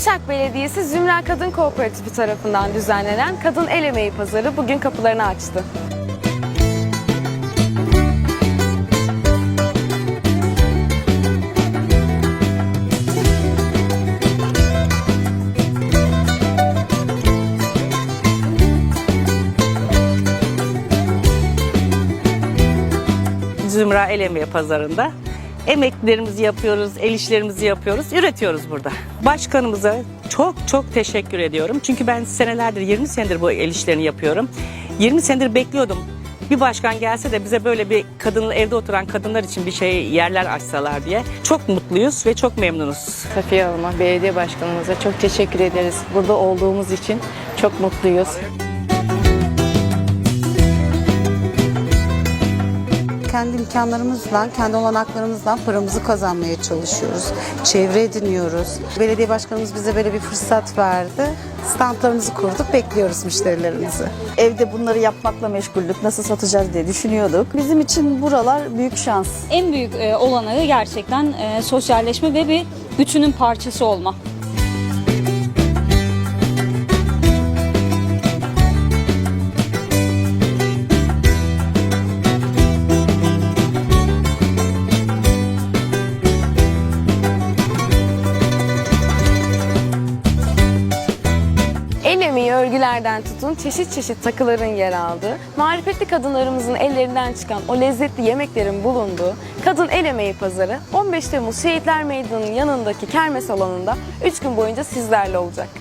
Uşak Belediyesi Zümra Kadın Kooperatifi tarafından düzenlenen Kadın El Emeği Pazarı bugün kapılarını açtı. Zümra El Emeği Pazarı'nda. Emeklerimizi yapıyoruz, el işlerimizi yapıyoruz, üretiyoruz burada. Başkanımıza çok çok teşekkür ediyorum. Çünkü ben senelerdir, 20 senedir bu el işlerini yapıyorum. 20 senedir bekliyordum. Bir başkan gelse de bize böyle bir kadın evde oturan kadınlar için bir şey yerler açsalar diye. Çok mutluyuz ve çok memnunuz. Safiye Hanım'a, belediye başkanımıza çok teşekkür ederiz. Burada olduğumuz için çok mutluyuz. Kendi imkanlarımızla, kendi olanaklarımızla paramızı kazanmaya çalışıyoruz. Çevre ediniyoruz. Belediye başkanımız bize böyle bir fırsat verdi. Standlarımızı kurduk, bekliyoruz müşterilerimizi. Evde bunları yapmakla meşguldük. Nasıl satacağız diye düşünüyorduk. Bizim için buralar büyük şans. en büyük e, olanağı gerçekten e, sosyalleşme ve bir bütünün parçası olma. Örgülerden tutun çeşit çeşit takıların yer aldığı, marifetli kadınlarımızın ellerinden çıkan o lezzetli yemeklerin bulunduğu Kadın El Emeği Pazarı 15 Temmuz Şehitler Meydanı'nın yanındaki kermes alanında 3 gün boyunca sizlerle olacak.